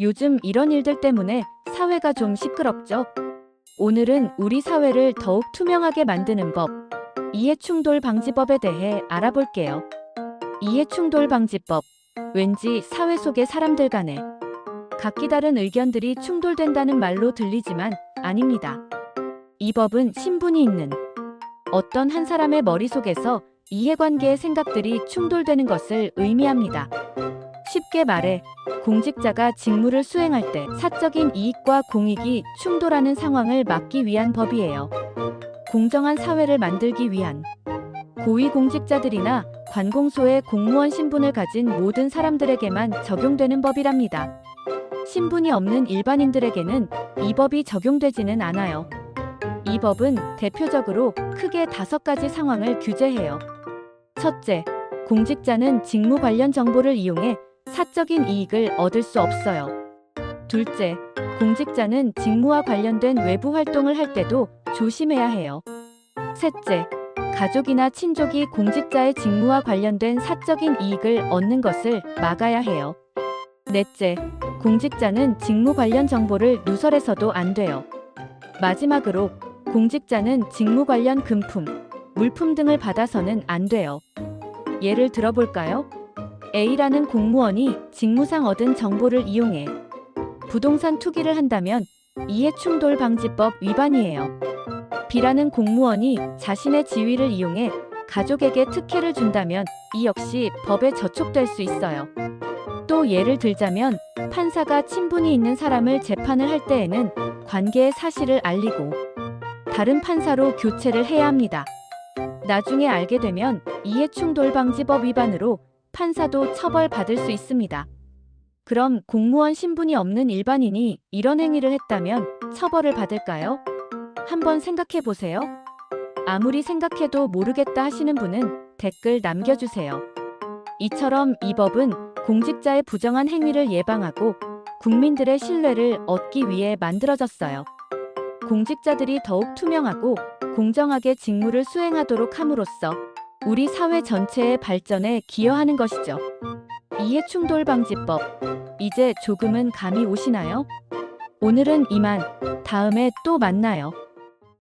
요즘 이런 일들 때문에 사회가 좀 시끄럽죠? 오늘은 우리 사회를 더욱 투명하게 만드는 법, 이해충돌 방지법에 대해 알아볼게요. 이해충돌 방지법. 왠지 사회 속의 사람들 간에 각기 다른 의견들이 충돌된다는 말로 들리지만 아닙니다. 이 법은 신분이 있는 어떤 한 사람의 머릿속에서 이해관계의 생각들이 충돌되는 것을 의미합니다. 쉽게 말해 공직자가 직무를 수행할 때 사적인 이익과 공익이 충돌하는 상황을 막기 위한 법이에요. 공정한 사회를 만들기 위한 고위공직자들이나 관공서의 공무원 신분을 가진 모든 사람들에게만 적용되는 법이랍니다. 신분이 없는 일반인들에게는 이 법이 적용되지는 않아요. 이 법은 대표적으로 크게 다섯 가지 상황을 규제해요. 첫째, 공직자는 직무 관련 정보를 이용해 사적인 이익을 얻을 수 없어요. 둘째, 공직자는 직무와 관련된 외부 활동을 할 때도 조심해야 해요. 셋째, 가족이나 친족이 공직자의 직무와 관련된 사적인 이익을 얻는 것을 막아야 해요. 넷째, 공직자는 직무 관련 정보를 누설해서도 안 돼요. 마지막으로, 공직자는 직무 관련 금품, 물품 등을 받아서는 안 돼요. 예를 들어볼까요? A라는 공무원이 직무상 얻은 정보를 이용해 부동산 투기를 한다면 이해충돌 방지법 위반이에요. B라는 공무원이 자신의 지위를 이용해 가족에게 특혜를 준다면 이 역시 법에 저촉될 수 있어요. 또 예를 들자면 판사가 친분이 있는 사람을 재판을 할 때에는 관계의 사실을 알리고 다른 판사로 교체를 해야 합니다. 나중에 알게 되면 이해충돌 방지법 위반으로 판사도 처벌받을 수 있습니다. 그럼 공무원 신분이 없는 일반인이 이런 행위를 했다면 처벌을 받을까요? 한번 생각해 보세요. 아무리 생각해도 모르겠다 하시는 분은 댓글 남겨주세요. 이처럼 이 법은 공직자의 부정한 행위를 예방하고 국민들의 신뢰를 얻기 위해 만들어졌어요. 공직자들이 더욱 투명하고 공정하게 직무를 수행하도록 함으로써 우리 사회 전체의 발전에 기여하는 것이죠. 이해충돌 방지법. 이제 조금은 감이 오시나요? 오늘은 이만. 다음에 또 만나요.